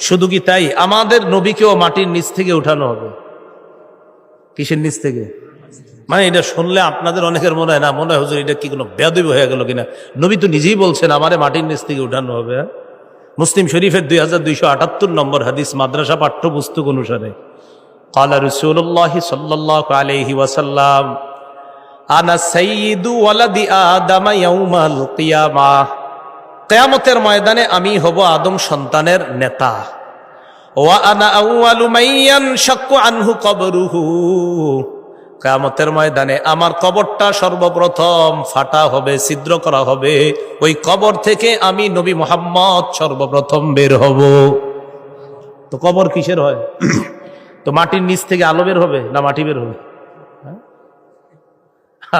শুধু কি তাই? আমাদের নবীকেও মাটির নিচ থেকে উঠানো হবে। কিসের নিচ থেকে? মানে এটা শুনলে আপনাদের অনেকের মনে হয়, না, মনে হয় এটা কি কোনো বেদব হয়ে গেল কিনা? নবী তো নিজেই বলছেন, আমারে মাটির নিচ থেকে উঠানো হবে হ্যাঁ? মুসলিম শরীফের দুই হাজার দুইশো আটাত্তর নম্বর হাদিস মাদ্রাসা পাঠ্যপুস্তক অনুসারে, কালা আনা সঈদু আলাদি আদামা ইয়াউমাল কিয়ামা। কিয়ামতের ময়দানে আমি হব আদম সন্তানের নেতা। কিয়ামতের ময়দানে আমার কবরটা সর্বপ্রথম ফাটা হবে, ছিদ্র করা হবে। ওই কবর থেকে আমি নবী মোহাম্মদ সর্বপ্রথম বের হব। তো কবর কিসের হয়? তো মাটির নিচ থেকে আলো বের হবে না মাটি বের হবে?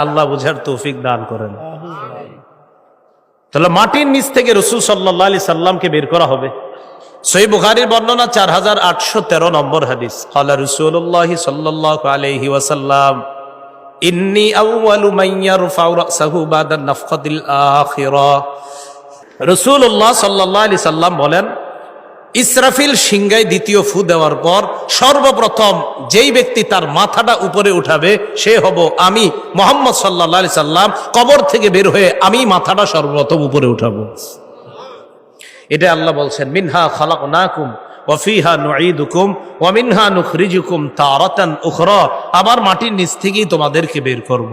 আল্লাহ বুঝার তৌফিক দান করেন। তাহলে মাটির নিচ থেকে রসুল সাল্লাহ আলি সাল্লামকে বের করা হবে। সই বুখারির বর্ণনা চার হাজার আটশো তেরো নম্বর হাদিস। আল্লাহ রসুল্লাহ সাল্লাহ আলহি ওয়াসাল্লাম, ইন্নি সাহুবাদ রসুল্লাহ বলেন ইসরাফিল সিংগায় দ্বিতীয় ফু দেওয়ার পর সর্বপ্রথম যেই ব্যক্তি তার মাথাটা উপরে উঠাবে, সে হব আমি। মোহাম্মদ সাল্লা সাল্লাম কবর থেকে বের হয়ে আমি মাথাটা সর্বপ্রথম উপরে উঠাবো। এটা আল্লাহ বলছেন, মিনহা খালাক নাকুম ওয়াফিহা নুঈদুকুম ওয়া মিনহা নুখরিজুকুম তারাতান উখরা। আবার মাটির নিচ থেকেই তোমাদেরকে বের করব।